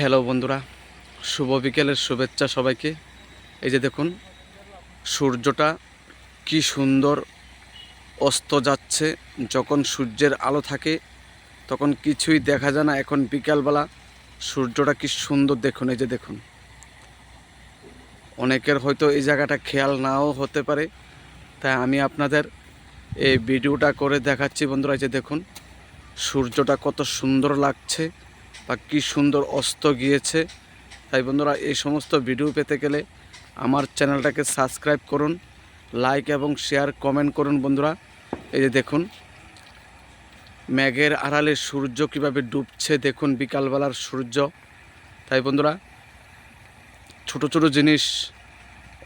Hello বন্ধুরা, শুভ বিকেলের শুভেচ্ছা সবাইকে। এই যে দেখুন, সূর্যটা কি সুন্দর অস্ত যাচ্ছে। যখন সূর্যের আলো থাকে, তখন কিছুই দেখা যায় না। এখন বিকালবেলা সূর্যটা কি সুন্দর দেখুন, এই যে দেখুন। অনেকের হয়তো এই জায়গাটা খেয়াল নাও হতে পারে। তাই আমি আপনাদের এই ভিডিওটা করে দেখাচ্ছি বন্ধুরা, এই যে দেখুন, সূর্যটা কত সুন্দর লাগছে। বা কী সুন্দর অস্ত গিয়েছে। তাই বন্ধুরা, এই সমস্ত ভিডিও পেতে গেলে আমার চ্যানেলটাকে সাবস্ক্রাইব করুন, লাইক এবং শেয়ার কমেন্ট করুন বন্ধুরা। এই যে দেখুন, মেঘের আড়ালে সূর্য কীভাবে ডুবছে দেখুন বিকালবেলার সূর্য। তাই বন্ধুরা, ছোট ছোট জিনিস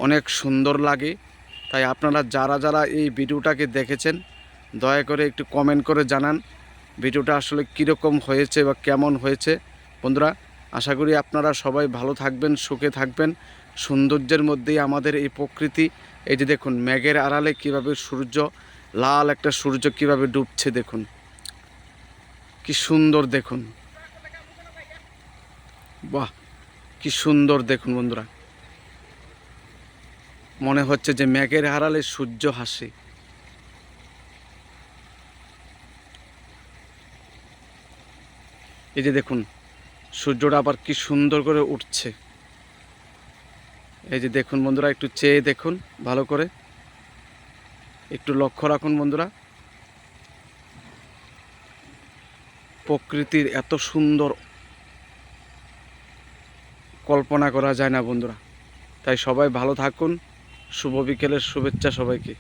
অনেক সুন্দর লাগে। তাই আপনারা যারা যারা এই ভিডিওটাকে দেখেছেন, দয়া করে একটু কমেন্ট করে জানান। ভিডিওটা আসলে কীরকম হয়েছে বা কেমন হয়েছে? বন্ধুরা, আশা করি আপনারা সবাই ভালো থাকবেন, সুখে থাকবেন। সৌন্দর্যের মধ্যেই আমাদের এই প্রকৃতি। এই যে দেখুন, মেঘের আড়ালে কীভাবে সূর্য, লাল একটা সূর্য কীভাবে ডুবছে দেখুন। কি সুন্দর দেখুন। বাহ, কি সুন্দর দেখুন বন্ধুরা। মনে হচ্ছে যে মেঘের আড়ালে সূর্য হাসে। এই যে দেখুন, সূর্যটা আবার কি সুন্দর করে উঠছে। এই যে দেখুন বন্ধুরা, একটু চেয়ে দেখুন ভালো করে। একটু লক্ষ্য রাখুন বন্ধুরা। প্রকৃতির এত সুন্দর কল্পনা করা যায় না বন্ধুরা। তাই সবাই ভালো থাকুন। শুভ বিকেলের শুভেচ্ছা সবাইকে।